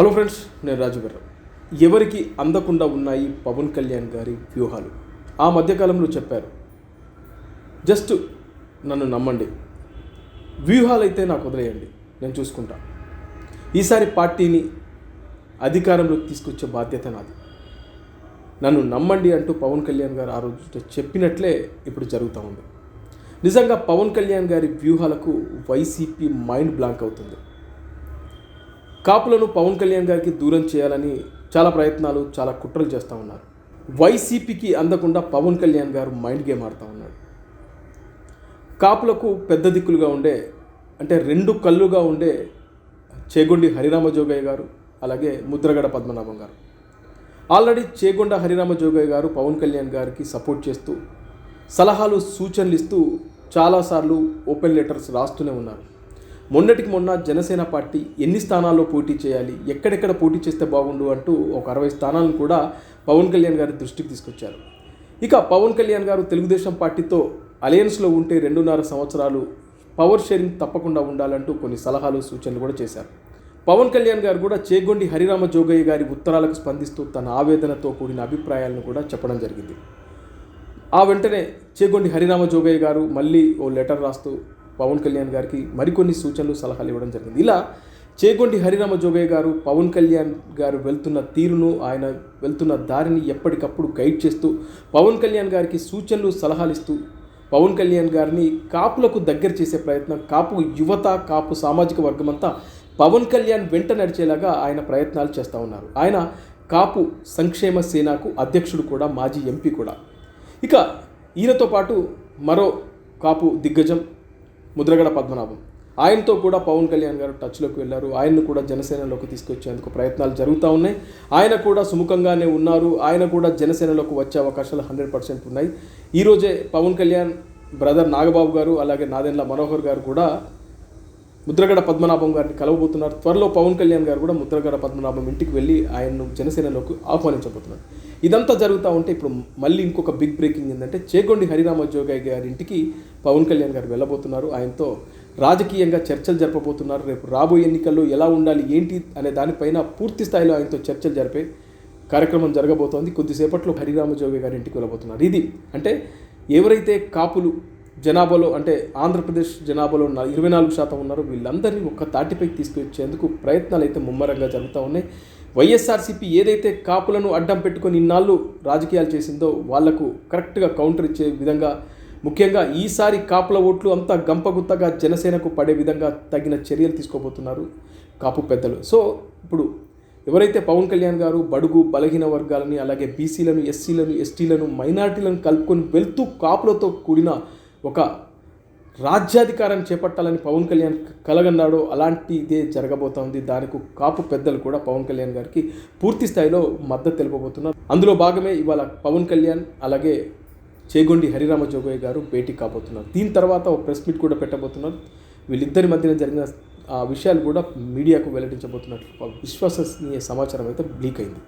Hello friends నేను రాజు గారు ఎవరికి అందకుండా ఉన్నాయి పవన్ కళ్యాణ్ గారి వ్యూహాలు? ఆ మధ్యకాలంలో చెప్పారు. జస్ట్ నన్ను నమ్మండి. వ్యూహాలు అయితే నాకు వదిలేయండి. నేను చూసుకుంటా. ఈసారి పార్టీని అధికారంలోకి తీసుకొచ్చే బాధ్యత నాది. నన్ను నమ్మండి అంటూ పవన్ కళ్యాణ్ గారు ఆ రోజు చెప్పినట్లే ఇప్పుడు జరుగుతూ ఉంది. నిజంగా పవన్ కళ్యాణ్ గారి వ్యూహాలకు వైసీపీ మైండ్ బ్లాంక్ అవుతుంది. కాపులను పవన్ కళ్యాణ్ గారికి దూరం చేయాలని చాలా ప్రయత్నాలు చాలా కుట్రలు చేస్తూ ఉన్నారు. వైసీపీకి అందకుండా పవన్ కళ్యాణ్ గారు మైండ్ గేమ్ ఆడుతూ ఉన్నాడు కాపులకు పెద్ద దిక్కులుగా ఉండే అంటే రెండు కళ్ళుగా ఉండే చేగొండి హరిరామ జోగయ్య గారు అలాగే ముద్రగడ పద్మనాభం గారు. ఆల్రెడీ చేగొండ హరిరామ జోగయ్య గారు పవన్ కళ్యాణ్ గారికి సపోర్ట్ చేస్తూ సలహాలు సూచనలు ఇస్తూ చాలాసార్లు ఓపెన్ లెటర్స్ రాస్తూనే ఉన్నారు. మొన్నటికి మొన్న జనసేన పార్టీ ఎన్ని స్థానాల్లో పోటీ చేయాలి ఎక్కడెక్కడ పోటీ చేస్తే బాగుండు అంటూ ఒక అరవై స్థానాలను కూడా పవన్ కళ్యాణ్ గారి దృష్టికి తీసుకొచ్చారు. ఇక పవన్ కళ్యాణ్ గారు తెలుగుదేశం పార్టీతో అలయన్స్లో ఉంటే రెండున్నర సంవత్సరాలు పవర్ షేరింగ్ తప్పకుండా ఉండాలంటూ కొన్ని సలహాలు సూచనలు కూడా చేశారు. పవన్ కళ్యాణ్ గారు కూడా చేగొండి హరిరామ జోగయ్య గారి ఉత్తరాలకు స్పందిస్తూ తన ఆవేదనతో కూడిన అభిప్రాయాలను కూడా చెప్పడం జరిగింది. ఆ వెంటనే చేగొండి హరిరామ జోగయ్య గారు మళ్ళీ ఓ లెటర్ రాస్తూ పవన్ కళ్యాణ్ గారికి మరికొన్ని సూచనలు సలహాలు ఇవ్వడం జరిగింది. ఇలా చేగొండి హరిరామ జోగయ్య గారు పవన్ కళ్యాణ్ గారు వెళ్తున్న తీరును ఆయన వెళ్తున్న దారిని ఎప్పటికప్పుడు గైడ్ చేస్తూ పవన్ కళ్యాణ్ గారికి సూచనలు సలహాలు ఇస్తూ పవన్ కళ్యాణ్ గారిని కాపులకు దగ్గర చేసే ప్రయత్నం కాపు యువత కాపు సామాజిక వర్గమంతా పవన్ కళ్యాణ్ వెంట నడిచేలాగా ఆయన ప్రయత్నాలు చేస్తూ ఉన్నారు. ఆయన కాపు సంక్షేమ సేనకు అధ్యక్షుడు కూడా మాజీ ఎంపీ కూడా. ఇక ఈయనతో పాటు మరో కాపు దిగ్గజం ముద్రగడ పద్మనాభం. ఆయనతో కూడా పవన్ కళ్యాణ్ గారు టచ్లోకి వెళ్ళారు. ఆయన్ను కూడా జనసేనలోకి తీసుకొచ్చేందుకు ప్రయత్నాలు జరుగుతూ ఉన్నాయి. ఆయన కూడా సుముఖంగానే ఉన్నారు. ఆయన కూడా జనసేనలోకి వచ్చే అవకాశాలు హండ్రెడ్ పర్సెంట్ ఉన్నాయి. ఈరోజే పవన్ కళ్యాణ్ బ్రదర్ నాగబాబు గారు అలాగే నాదెండ్ల మనోహర్ గారు కూడా ముద్రగడ పద్మనాభం గారిని కలవబోతున్నారు. త్వరలో పవన్ కళ్యాణ్ గారు కూడా ముద్రగడ పద్మనాభం ఇంటికి వెళ్ళి ఆయన్ను జనసేనలోకి ఆహ్వానించబోతున్నారు. ఇదంతా జరుగుతూ ఉంటే ఇప్పుడు మళ్ళీ ఇంకొక బిగ్ బ్రేకింగ్ ఏంటంటే చేగొండి హరిరామ జోగయ్య గారి ఇంటికి పవన్ కళ్యాణ్ గారు వెళ్ళబోతున్నారు. ఆయనతో రాజకీయంగా చర్చలు జరపబోతున్నారు. రేపు రాబోయే ఎన్నికల్లో ఎలా ఉండాలి ఏంటి అనే దానిపైన పూర్తి స్థాయిలో ఆయనతో చర్చలు జరిపే కార్యక్రమం జరగబోతోంది. కొద్దిసేపట్లో హరిరామ గారి ఇంటికి వెళ్ళబోతున్నారు. ఇది అంటే ఎవరైతే కాపులు జనాభాలో అంటే ఆంధ్రప్రదేశ్ జనాభాలో ఉన్న ఇరవై నాలుగు శాతం ఉన్నారు. వీళ్ళందరినీ ఒక్క తాటిపైకి తీసుకొచ్చేందుకు ప్రయత్నాలు అయితే ముమ్మరంగా జరుగుతూ ఉన్నాయి. వైఎస్ఆర్సీపీ ఏదైతే కాపులను అడ్డం పెట్టుకొని ఇన్నాళ్ళు రాజకీయాలు చేసిందో వాళ్ళకు కరెక్ట్గా కౌంటర్ ఇచ్చే విధంగా ముఖ్యంగా ఈసారి కాపుల ఓట్లు అంతా గంపగుత్తగా జనసేనకు పడే విధంగా తగిన చర్యలు తీసుకోబోతున్నారు కాపు పెద్దలు. సో ఇప్పుడు ఎవరైతే పవన్ కళ్యాణ్ గారు బడుగు బలహీన వర్గాలని అలాగే బీసీలను ఎస్సీలను ఎస్టీలను మైనార్టీలను కలుపుకొని వెళ్తూ కాపులతో కూడిన ఒక రాజ్యాధికారం చేపట్టాలని పవన్ కళ్యాణ్ కలగన్నాడో అలాంటి ఇదే జరగబోతోంది. దానికి కాపు పెద్దలు కూడా పవన్ కళ్యాణ్ గారికి పూర్తి స్థాయిలో మద్దతు తెలుపబోతున్నారు. అందులో భాగమే ఇవాళ పవన్ కళ్యాణ్ అలాగే చేగొండి హరిరామ జోగయ్య గారు భేటీ కాబోతున్నారు. దీని తర్వాత ఒక ప్రెస్ మీట్ కూడా పెట్టబోతున్నారు. వీళ్ళిద్దరి మధ్యన జరిగిన ఆ విషయాలు కూడా మీడియాకు వెల్లడించబోతున్నట్లు విశ్వసనీయ సమాచారం అయితే లీక్ అయింది.